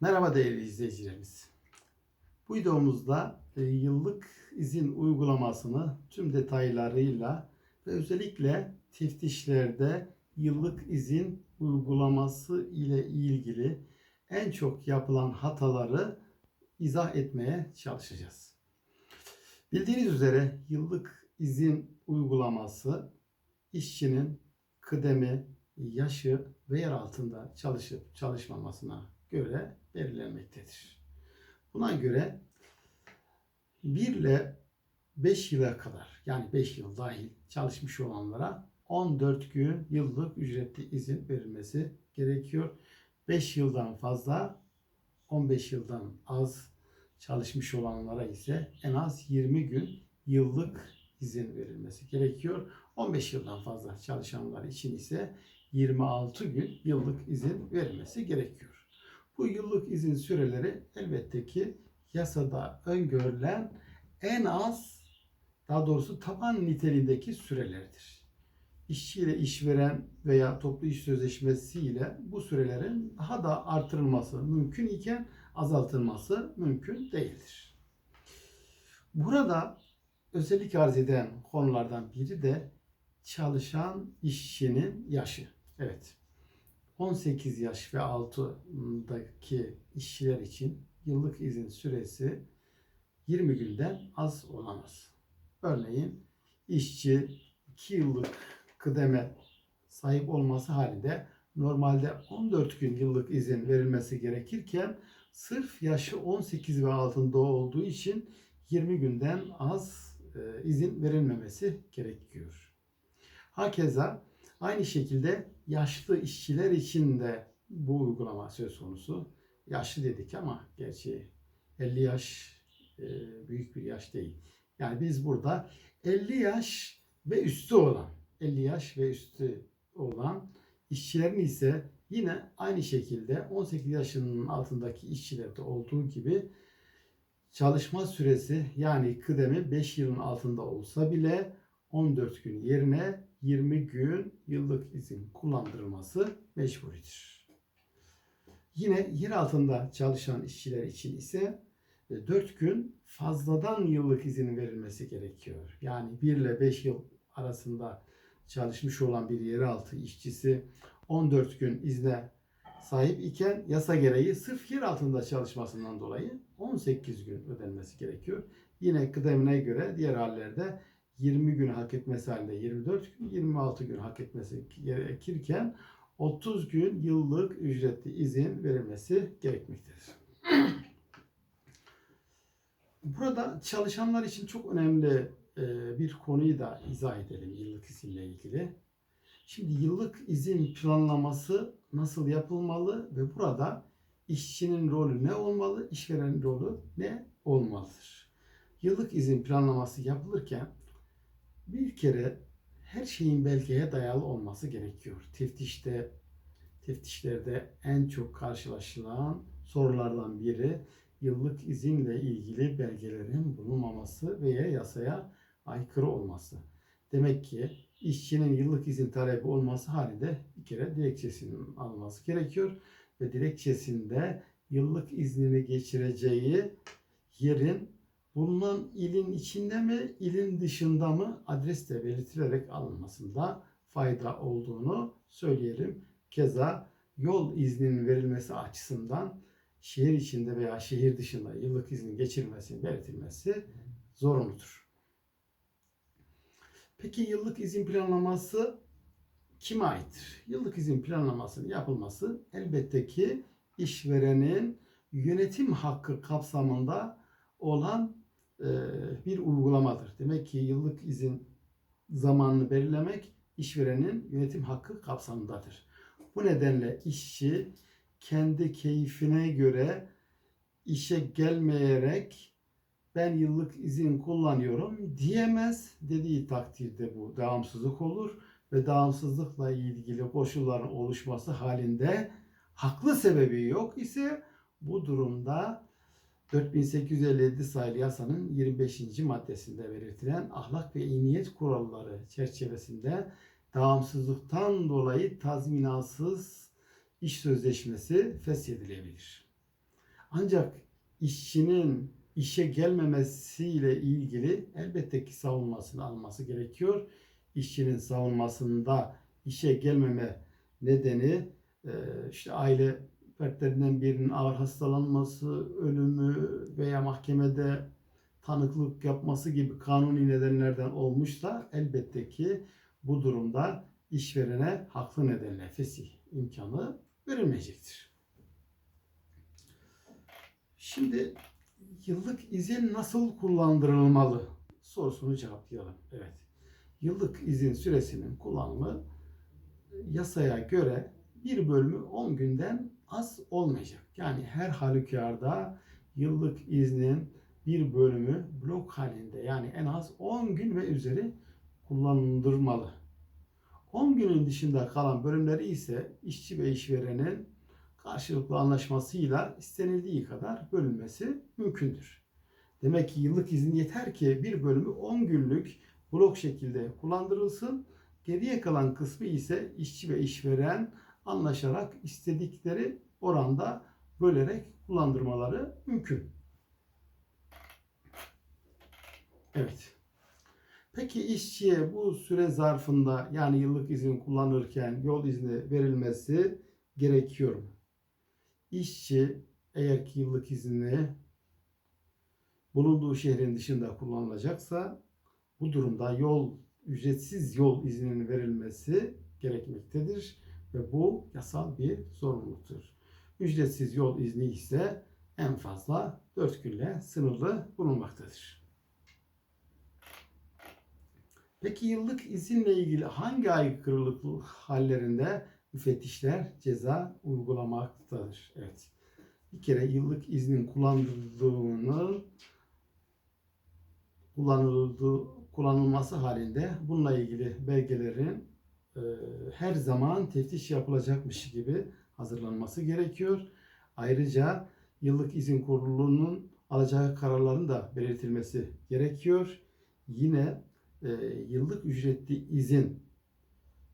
Merhaba değerli izleyicilerimiz. Bu videomuzda e, yıllık izin uygulamasını tüm detaylarıyla ve özellikle teftişlerde yıllık izin uygulaması ile ilgili en çok yapılan hataları izah etmeye çalışacağız. Bildiğiniz üzere yıllık izin uygulaması işçinin kıdemi, yaşı ve yer altında çalışıp çalışmamasına göre belirlenmektedir. Buna göre 1 ile 5 yıla kadar yani 5 yıl dahil çalışmış olanlara 14 gün yıllık ücretli izin verilmesi gerekiyor. 5 yıldan fazla 15 yıldan az çalışmış olanlara ise en az 20 gün yıllık izin verilmesi gerekiyor. 15 yıldan fazla çalışanlar için ise 26 gün yıllık izin verilmesi gerekiyor. Bu yıllık izin süreleri elbette ki yasada öngörülen en az daha doğrusu taban niteliğindeki sürelerdir. İşçi ile işveren veya toplu iş sözleşmesi ile bu sürelerin daha da artırılması mümkün iken azaltılması mümkün değildir. Burada özellik arz eden konulardan biri de çalışan işçinin yaşı. Evet. 18 yaş ve altındaki işçiler için yıllık izin süresi 20 günden az olamaz. Örneğin işçi 2 yıllık kıdeme sahip olması halinde normalde 14 gün yıllık izin verilmesi gerekirken sırf yaşı 18 ve altında olduğu için 20 günden az e, izin verilmemesi gerekiyor. Hakeza aynı şekilde yaşlı işçiler için de bu uygulama söz konusu. Yaşlı dedik ama gerçi 50 yaş e, büyük bir yaş değil. Yani biz burada 50 yaş ve üstü olan, 50 yaş ve üstü olan işçilerin ise yine aynı şekilde 18 yaşının altındaki işçilerde olduğu gibi çalışma süresi yani kıdemi 5 yılın altında olsa bile 14 gün yerine 20 gün yıllık izin kullandırılması mecburidir. Yine yer altında çalışan işçiler için ise 4 gün fazladan yıllık izin verilmesi gerekiyor. Yani 1 ile 5 yıl arasında çalışmış olan bir yeraltı işçisi 14 gün izne sahip iken yasa gereği sırf yer altında çalışmasından dolayı 18 gün ödenmesi gerekiyor. Yine kıdemine göre diğer hallerde 20 gün hak etmesi halinde 24 gün, 26 gün hak etmesi gerekirken 30 gün yıllık ücretli izin verilmesi gerekmektedir. Burada çalışanlar için çok önemli e, bir konuyu da izah edelim yıllık izinle ilgili. Şimdi yıllık izin planlaması nasıl yapılmalı ve burada işçinin rolü ne olmalı, işverenin rolü ne olmalıdır? Yıllık izin planlaması yapılırken bir kere her şeyin belgeye dayalı olması gerekiyor. Teftişte teftişlerde en çok karşılaşılan sorulardan biri yıllık izinle ilgili belgelerin bulunmaması veya yasaya aykırı olması. Demek ki işçinin yıllık izin talebi olması halinde bir kere dilekçesinin alınması gerekiyor ve dilekçesinde yıllık iznini geçireceği yerin bulunan ilin içinde mi, ilin dışında mı adres de belirtilerek alınmasında fayda olduğunu söyleyelim. Keza yol izninin verilmesi açısından şehir içinde veya şehir dışında yıllık iznin geçirilmesinin belirtilmesi zorunludur. Peki yıllık izin planlaması kime aittir? Yıllık izin planlamasının yapılması elbette ki işverenin yönetim hakkı kapsamında olan bir uygulamadır. Demek ki yıllık izin zamanını belirlemek işverenin yönetim hakkı kapsamındadır. Bu nedenle işçi kendi keyfine göre işe gelmeyerek ben yıllık izin kullanıyorum diyemez. Dediği takdirde bu devamsızlık olur ve devamsızlıkla ilgili koşulların oluşması halinde haklı sebebi yok ise bu durumda 4857 sayılı yasanın 25. maddesinde belirtilen ahlak ve iyi niyet kuralları çerçevesinde devamsızlıktan dolayı tazminatsız iş sözleşmesi feshedilebilir. Ancak işçinin işe gelmemesiyle ilgili elbette ki savunmasını alması gerekiyor. İşçinin savunmasında işe gelmeme nedeni e, işte aile fertlerinden birinin ağır hastalanması, ölümü veya mahkemede tanıklık yapması gibi kanuni nedenlerden olmuşsa elbette ki bu durumda işverene haklı nedenle fesih imkanı verilmeyecektir. Şimdi yıllık izin nasıl kullandırılmalı sorusunu cevaplayalım. Evet. Yıllık izin süresinin kullanımı yasaya göre bir bölümü 10 günden az olmayacak. Yani her halükarda yıllık iznin bir bölümü blok halinde yani en az 10 gün ve üzeri kullandırmalı. 10 günün dışında kalan bölümleri ise işçi ve işverenin karşılıklı anlaşmasıyla istenildiği kadar bölünmesi mümkündür. Demek ki yıllık izin yeter ki bir bölümü 10 günlük blok şekilde kullandırılsın. Geriye kalan kısmı ise işçi ve işveren anlaşarak istedikleri oranda bölerek kullandırmaları mümkün. Evet. Peki işçiye bu süre zarfında yani yıllık izin kullanırken yol izni verilmesi gerekiyor mu? İşçi eğer ki yıllık izni bulunduğu şehrin dışında kullanılacaksa bu durumda yol ücretsiz yol izninin verilmesi gerekmektedir ve bu yasal bir zorunluluktur. Ücretsiz yol izni ise en fazla 4 günle sınırlı bulunmaktadır. Peki yıllık izinle ilgili hangi aykırılık hallerinde müfettişler ceza uygulamaktadır? Evet. Bir kere yıllık iznin kullanıldığını kullanıldığı kullanılması halinde bununla ilgili belgelerin her zaman teftiş yapılacakmış gibi hazırlanması gerekiyor. Ayrıca yıllık izin kurulunun alacağı kararların da belirtilmesi gerekiyor. Yine e, yıllık ücretli izin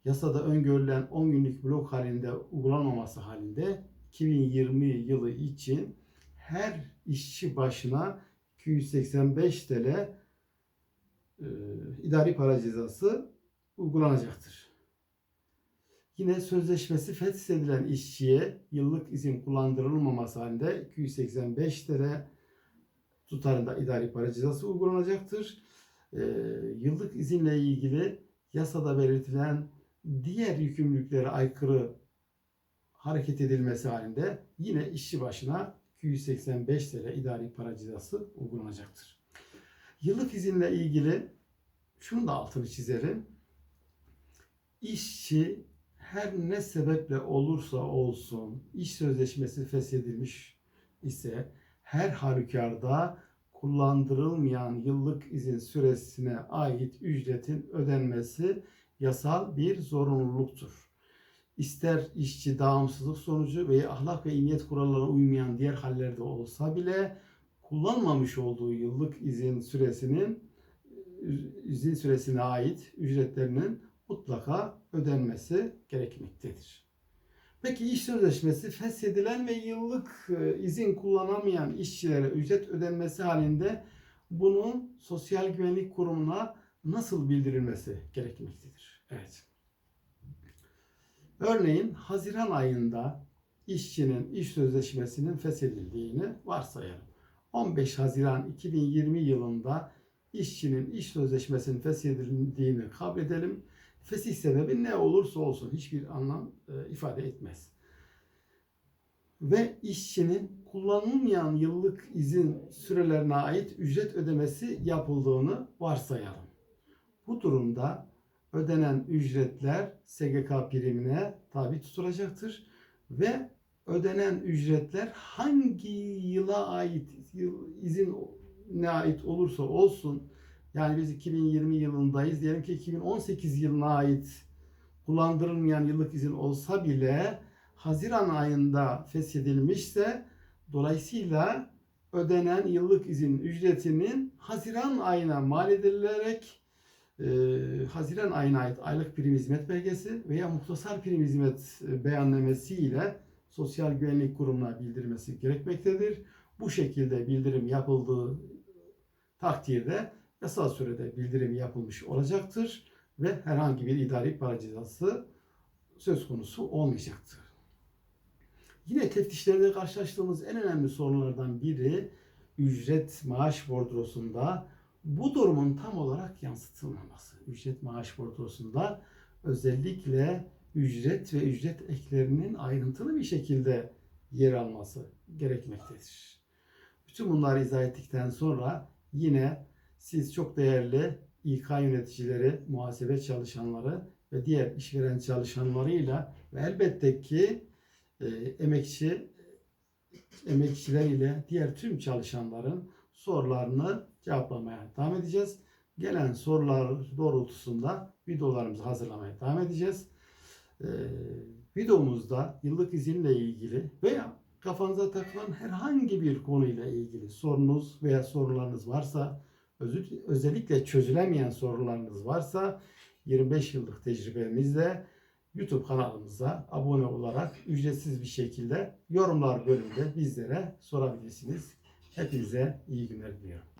yasada öngörülen 10 günlük blok halinde uygulanmaması halinde 2020 yılı için her işçi başına 285 TL e, idari para cezası uygulanacaktır. Yine sözleşmesi feshedilen işçiye yıllık izin kullandırılmaması halinde 285 TL tutarında idari para cezası uygulanacaktır. Ee, yıllık izinle ilgili yasada belirtilen diğer yükümlülüklere aykırı hareket edilmesi halinde yine işçi başına 285 TL idari para cezası uygulanacaktır. Yıllık izinle ilgili şunu da altını çizerim. İşçi her ne sebeple olursa olsun iş sözleşmesi feshedilmiş ise her halükarda kullandırılmayan yıllık izin süresine ait ücretin ödenmesi yasal bir zorunluluktur. İster işçi davamsızlık sonucu veya ahlak ve niyet kurallarına uymayan diğer hallerde olsa bile kullanmamış olduğu yıllık izin süresinin izin süresine ait ücretlerinin mutlaka ödenmesi gerekmektedir. Peki iş sözleşmesi feshedilen ve yıllık e, izin kullanamayan işçilere ücret ödenmesi halinde bunun Sosyal Güvenlik Kurumu'na nasıl bildirilmesi gerekmektedir? Evet. Örneğin Haziran ayında işçinin iş sözleşmesinin feshedildiğini varsayalım. 15 Haziran 2020 yılında işçinin iş sözleşmesinin feshedildiğini kabul edelim Fesih sebebi ne olursa olsun hiçbir anlam e, ifade etmez. Ve işçinin kullanılmayan yıllık izin sürelerine ait ücret ödemesi yapıldığını varsayalım. Bu durumda ödenen ücretler SGK primine tabi tutulacaktır ve ödenen ücretler hangi yıla ait izin ne ait olursa olsun yani biz 2020 yılındayız. Diyelim ki 2018 yılına ait kullandırılmayan yıllık izin olsa bile Haziran ayında feshedilmişse dolayısıyla ödenen yıllık izin ücretinin Haziran ayına mal edilerek e, Haziran ayına ait aylık prim hizmet belgesi veya muhtasar prim hizmet beyannamesi ile Sosyal Güvenlik Kurumu'na bildirmesi gerekmektedir. Bu şekilde bildirim yapıldığı takdirde yasal sürede bildirim yapılmış olacaktır ve herhangi bir idari para cezası söz konusu olmayacaktır. Yine teftişlerde karşılaştığımız en önemli sorunlardan biri ücret maaş bordrosunda bu durumun tam olarak yansıtılmaması. Ücret maaş bordrosunda özellikle ücret ve ücret eklerinin ayrıntılı bir şekilde yer alması gerekmektedir. Bütün bunları izah ettikten sonra yine siz çok değerli İK yöneticileri, muhasebe çalışanları ve diğer işveren çalışanlarıyla ve elbette ki e, emekçi emekçiler ile diğer tüm çalışanların sorularını cevaplamaya devam edeceğiz. Gelen sorular doğrultusunda videolarımızı hazırlamaya devam edeceğiz. Ee, videomuzda yıllık izinle ilgili veya kafanıza takılan herhangi bir konuyla ilgili sorunuz veya sorularınız varsa özellikle çözülemeyen sorularınız varsa 25 yıllık tecrübemizle YouTube kanalımıza abone olarak ücretsiz bir şekilde yorumlar bölümünde bizlere sorabilirsiniz. Hepinize iyi günler diliyorum.